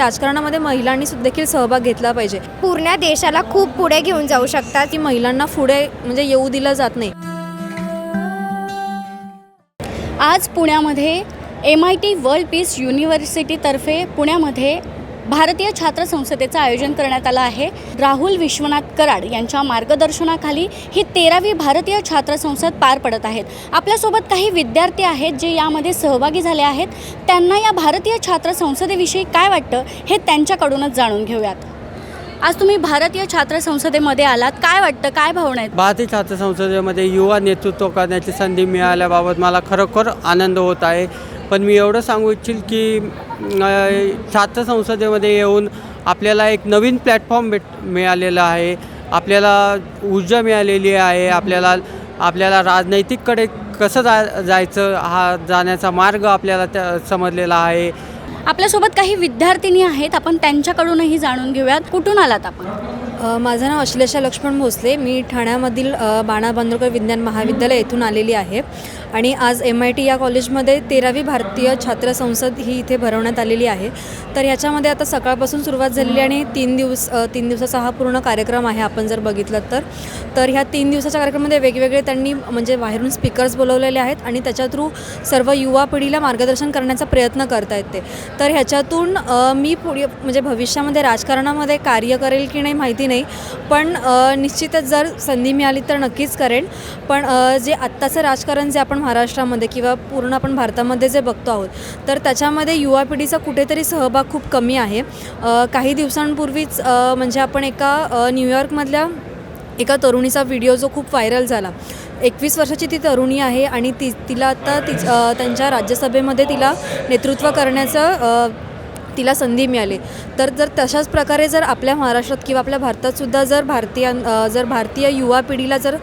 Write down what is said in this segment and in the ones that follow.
राजकारणामध्ये महिलांनी देखील सहभाग घेतला पाहिजे. पूर्ण देशाला खूप पुढे घेऊन जाऊ शकतात. की महिलांना पुढे म्हणजे येऊ दिलं जात नाही. आज पुण्यामध्ये M I T world peace युनिव्हर्सिटीतर्फे पुण्यामध्ये भारतीय छात्र संसदेचं आयोजन करण्यात आलं आहे. राहुल विश्वनाथ कराड यांच्या मार्गदर्शनाखाली ही तेरावी भारतीय छात्र संसद पार पडत आहेत. आपल्यासोबत काही विद्यार्थी आहेत जे यामध्ये सहभागी झाले आहेत. त्यांना या भारतीय छात्र संसदेविषयी काय वाटतं हे त्यांच्याकडूनच जाणून घेऊयात. आज तुम्ही भारतीय छात्र संसदेमध्ये आलात. काय वाटतं? काय भावना आहेत? भारतीय छात्र संसदेमध्ये युवा नेतृत्व करण्याची संधी मिळाल्याबाबत मला खरोखर आनंद होत आहे. पण मी एवढं सांगू इच्छिल की छात्र संसदेमध्ये येऊन आपल्याला एक नवीन प्लॅटफॉर्म भेट मिळालेला आहे. आपल्याला ऊर्जा मिळालेली आहे. आपल्याला आपल्याला राजनैतिककडे कसं जा जायचं हा जाण्याचा मार्ग आपल्याला त्या समजलेला आहे. आपल्यासोबत काही विद्यार्थिनी आहेत. आपण त्यांच्याकडूनही जाणून घेऊयात. कुठून आलात आपण? माझं नाव अश्लेषा लक्ष्मण भोसले. मी ठाण्यामधील बाणा बांदोरकर विज्ञान महाविद्यालय येथून आलेली आहे. आणि आज एम आय टी या कॉलेजमध्ये तेरावी भारतीय छात्र संसद ही इथे भरवण्यात आलेली आहे. तर ह्याच्यामध्ये आता सकाळपासून सुरुवात झालेली आणि तीन दिवस तीन दिवसाचा हा पूर्ण कार्यक्रम आहे आपण जर बघितलं तर. तर ह्या तीन दिवसाच्या कार्यक्रमामध्ये वेगवेगळे त्यांनी म्हणजे बाहेरून स्पीकर्स बोलवलेले आहेत आणि त्याच्या थ्रू सर्व युवा पिढीला मार्गदर्शन करण्याचा प्रयत्न करता ते तर ह्याच्यातून मी पुढे म्हणजे भविष्यामध्ये राजकारणामध्ये कार्य करेल की नाही माहिती नाही. पण निश्चितच जर संधी मिळाली तर नक्कीच करेन पण जे आत्ताचं राजकारण जे आपण महाराष्ट्रामध्ये किंवा पूर्ण आपण भारतामध्ये जे बघतो आहोत तर त्याच्यामध्ये युवा पिढीचा कुठेतरी सहभाग खूप कमी आहे. काही दिवसांपूर्वीच म्हणजे आपण एका न्यूयॉर्कमधल्या एका तरुणीचा व्हिडिओ जो खूप व्हायरल झाला. एकवीस वर्षाची ती तरुणी आहे आणि ती तिला आता ती त्यांच्या राज्यसभेमध्ये तिला नेतृत्व करण्याचं तिला संधी मिळाली. तर जर तशाच प्रकारे जर आपल्या महाराष्ट्रात किंवा आपल्या भारतातसुद्धा जर भारतीय जर भारतीय युवा पिढीला जर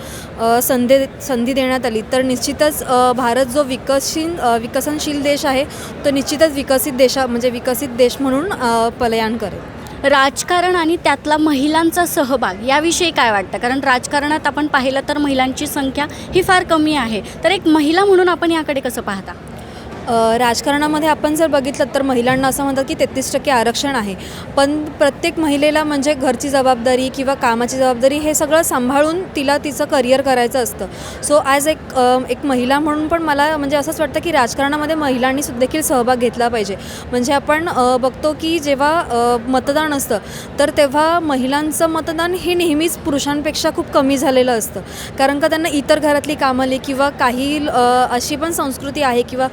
संधी संधी देण्यात आली तर निश्चितच भारत जो विकसशील विकसनशील देश आहे तो निश्चितच विकसित देशा म्हणजे विकसित देश म्हणून पलयान पलायन करेल. राजकारण आणि त्यातला महिलांचा सहभाग याविषयी काय वाटतं? कारण राजकारणात आपण पाहिलं तर महिलांची संख्या ही फार कमी आहे. तर एक महिला म्हणून आपण याकडे कसं पाहता? राजकारणामध्ये आपण जर बघितलं तर महिलांना असं म्हणतात की तेहतीस टक्के आरक्षण आहे. पण प्रत्येक महिलेला म्हणजे घरची जबाबदारी किंवा कामाची जबाबदारी हे सगळं सांभाळून तिला तिचं करिअर करायचं असतं. सो ॲज एक एक महिला म्हणून पण मला म्हणजे असंच वाटतं की राजकारणामध्ये महिलांनी देखील सहभाग घेतला पाहिजे. म्हणजे आपण बघतो की जेव्हा मतदान असतं तर तेव्हा महिलांचं मतदान हे नेहमीच पुरुषांपेक्षा खूप कमी झालेलं असतं. कारण का त्यांना इतर घरातली कामाली किंवा काही अशी पण संस्कृती आहे किंवा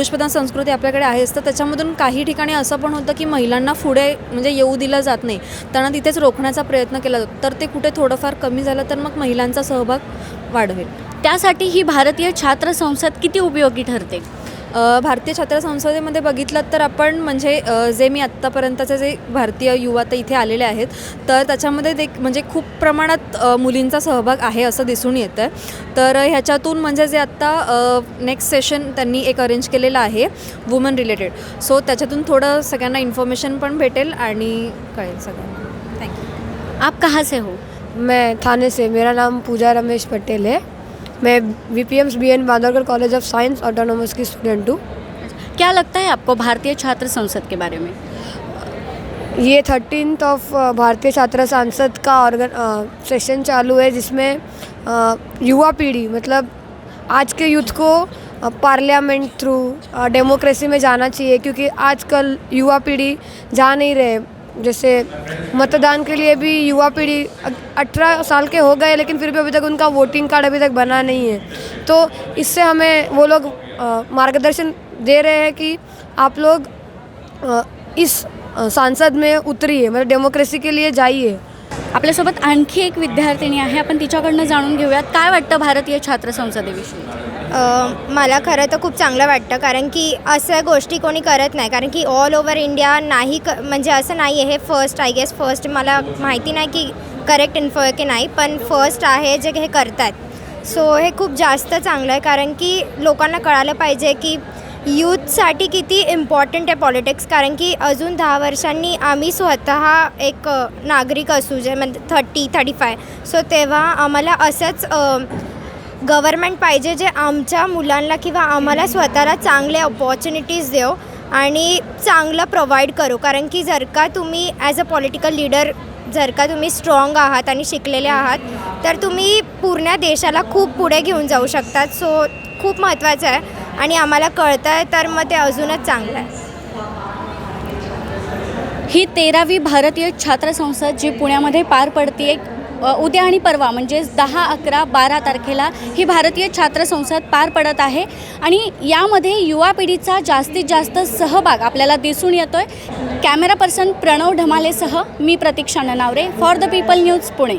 पुरुषप्रधान संस्कृती आपल्याकडे आहेच तर त्याच्यामधून काही ठिकाणी असं पण होतं की महिलांना पुढे म्हणजे येऊ दिलं जात नाही. त्यांना तिथेच रोखण्याचा प्रयत्न केला जातो. तर ते कुठे थोडंफार कमी झालं तर मग महिलांचा सहभाग वाढवेल. त्यासाठी ही भारतीय छात्र संसद किती उपयोगी ठरते? भारतीय छात्र संसदेमध्ये बघितलं तर आपण म्हणजे जे मी आत्तापर्यंतचे जे भारतीय युवा तर इथे आलेले आहेत तर त्याच्यामध्ये ते म्हणजे खूप प्रमाणात मुलींचा सहभाग आहे असं दिसून येतं आहे तर ह्याच्यातून म्हणजे जे आत्ता नेक्स्ट सेशन त्यांनी एक अरेंज केलेलं आहे वुमन रिलेटेड सो त्याच्यातून थोडं सगळ्यांना इन्फॉर्मेशन पण भेटेल आणि कळेल सगळ्यांना. थँक्यू आप कहाँ से हो? मैं थाने से मेरा नाम पूजा रमेश पटेल है। मैं V P M's B N Bandodkar college of science autonomous की स्टूडेंट हूँ। क्या लगता है आपको भारतीय छात्र संसद के बारे में? ये थर्टीन ऑफ़ भारतीय छात्र सांसद का ऑर्गन सेशन चालू है जिसमें अ, युवा पीढ़ी मतलब आज के यूथ को पार्लियामेंट थ्रू डेमोक्रेसी में जाना चाहिए क्योंकि आजकल युवा पीढ़ी जा नहीं रहे। जैसे मतदान के लिए भी युवा पीढ़ी अठारह साल के हो गए लेकिन फिर भी अभी तक उनका वोटिंग कार्ड अभी तक बना नहीं है। तो इससे हमें वो लोग मार्गदर्शन दे रहे हैं कि आप लोग अ, इस सांसद में उतरिए मतलब डेमोक्रेसी के लिए जाइए। आपल्यासोबत आणखी एक विद्यार्थिनी जाणून घेऊयात. काय वाटतं भारतीय छात्र संसदेविषयी? अ, मला खरं तर खूप चांगलं वाटतं कारण की अशा गोष्टी कोणी करत नाही. कारण की ऑल ओव्हर इंडिया नाही क म्हणजे असं नाही आहे हे फर्स्ट आय गेस फर्स्ट मला माहिती नाही की करेक्ट इन्फो आहे की नाही पण फर्स्ट आहे जे हे करतात सो हे खूप जास्त चांगलं आहे कारण की लोकांना कळालं पाहिजे की यूथसाठी किती इम्पॉर्टंट आहे पॉलिटिक्स कारण की अजून दहा वर्षांनी आम्ही स्वतः एक नागरिक असू जे म्हणजे थर्टी थर्टी फाय सो तेव्हा आम्हाला असंच गव्हर्मेंट पाहिजे जे आमच्या मुलांना किंवा आम्हाला स्वतःला चांगले अपॉर्च्युनिटीज देव आणि चांगलं प्रोव्हाइड करू. कारण की जर का तुम्ही ॲज अ पॉलिटिकल लीडर जर का तुम्ही स्ट्रॉंग आहात आणि शिकलेले आहात तर तुम्ही पूर्ण देशाला खूप पुढे घेऊन जाऊ शकतात. सो खूप महत्त्वाचं आहे आणि आम्हाला कळतं आहे तर मग ते अजूनच चांगलं आहे. ही तेरावी भारतीय छात्र संसद जी पुण्यामध्ये पार पडते उद्या आणि परवा म्हणजेच दहा अकरा बारा तारखेला ही भारतीय छात्र संसद पार पडत आहे. आणि यामध्ये युवा पिढीचा जास्तीत जास्त सहभाग आपल्याला दिसून येतो आहे कॅमेरा पर्सन प्रणव ढमालेसह मी Pratiksha Nanaware for the people news Pune.